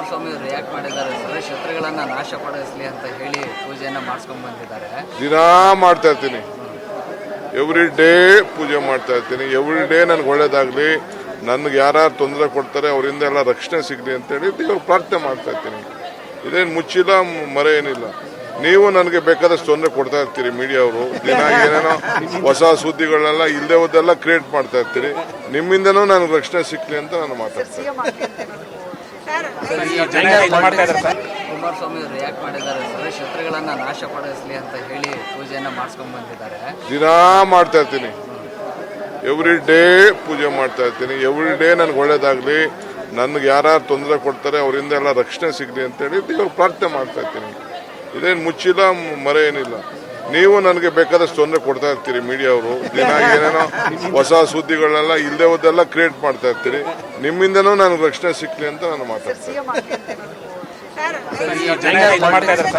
Kumaraswamy react ಮಾಡಿದ್ದಾರೆ. Sir, ಶತ್ರುಗಳನ್ನ ನಾಶ ಪಡಿಸಲಿ ಅಂತ ಹೇಳಿ ಪೂಜೆಯನ್ನ ಮಾಡಿಸ್ಕೊಂಡ್ ಬಂದಿದ್ದಾರೆ. ದಿನಾ ಮಾಡ್ತಾ ಇರ್ತೀನಿ. ಎವ್ರಿ ಡೇ ಪೂಜೆ ಮಾಡ್ತಾ ಇರ್ತೀನಿ. ಎವ್ರಿ ಡೇ ನನಗೆ ಒಳ್ಳೇದಾಗಲಿ. ನನಗೆ ಯಾರ್ಯಾರು ತೊಂದರೆ ಕೊಡ್ತಾರೆ, ಅವರಿಂದ ಎಲ್ಲ ರಕ್ಷಣೆ ಸಿಗಲಿ ಅಂತೇಳಿ ದೇವ್ರು ಪ್ರಾರ್ಥನೆ ಮಾಡ್ತಾ ಇರ್ತೀನಿ. ಇದೇನು ಮುಚ್ಚಿಲ್ಲ, ಮರೆ ಏನಿಲ್ಲ. ನೀವು ನನಗೆ ಬೇಕಾದಷ್ಟು ತೊಂದರೆ ಕೊಡ್ತಾ ಇರ್ತೀರಿ, ಮೀಡಿಯಾವರು. ದಿನ ಏನೇನೋ ಹೊಸ ಸುದ್ದಿಗಳನ್ನೆಲ್ಲ ಇಲ್ಲದೆ ಹೋದೆಲ್ಲ ಕ್ರಿಯೇಟ್ ಮಾಡ್ತಾ ಇರ್ತೀರಿ. ನಿಮ್ಮಿಂದನೂ ನನಗೆ ರಕ್ಷಣೆ ಸಿಕ್ಲಿ ಅಂತ ನಾನು ಮಾತಾಡ್ತೀನಿ ಕುಮಾರಸ್ವಾಮಿ ರಿಯಾಕ್ಟ್ ಮಾಡಿದ್ದಾರೆ ಸರ್? ಶತ್ರುಗಳನ್ನ ನಾಶ ಪಡಿಸಲಿ ಅಂತ ಹೇಳಿ ಪೂಜೆಯನ್ನ ಮಾಡಿಸ್ಕೊಂಡ್ ಬಂದಿದ್ದಾರೆ. ದಿನಾ ಮಾಡ್ತಾ ಇರ್ತೀನಿ. ಎವ್ರಿ ಡೇ ಪೂಜೆ ಮಾಡ್ತಾ ಇರ್ತೀನಿ. ಎವ್ರಿ ಡೇ ನನಗೆ ಒಳ್ಳೇದಾಗಲಿ. ನನಗೆ ಯಾರ್ಯಾರು ತೊಂದರೆ ಕೊಡ್ತಾರೆ ಅವರಿಂದ ಎಲ್ಲ ರಕ್ಷಣೆ ಸಿಗಲಿ ಅಂತೇಳಿ ದೇವ್ರ ಪ್ರಾರ್ಥನೆ ಮಾಡ್ತಾ ಇರ್ತೀನಿ. ಇದೇನು ಮುಚ್ಚಿಲ್ಲ ಮರೆ ಏನಿಲ್ಲ. ನೀವು ನನಗೆ ಬೇಕಾದಷ್ಟು ತೊಂದರೆ ಕೊಡ್ತಾ ಇರ್ತೀರಿ ಮೀಡಿಯಾವರು. ದಿನ ಏನೇನೋ ಹೊಸ ಸುದ್ದಿಗಳನ್ನೆಲ್ಲ ಇಲ್ಲದೆ ಹೋದೆಲ್ಲ ಕ್ರಿಯೇಟ್ ಮಾಡ್ತಾ ಇರ್ತೀರಿ. ನಿಮ್ಮಿಂದನೂ ನನಗೆ ರಕ್ಷಣೆ ಸಿಕ್ಲಿ ಅಂತ ನಾನು ಮಾತಾಡ್ತೀನಿ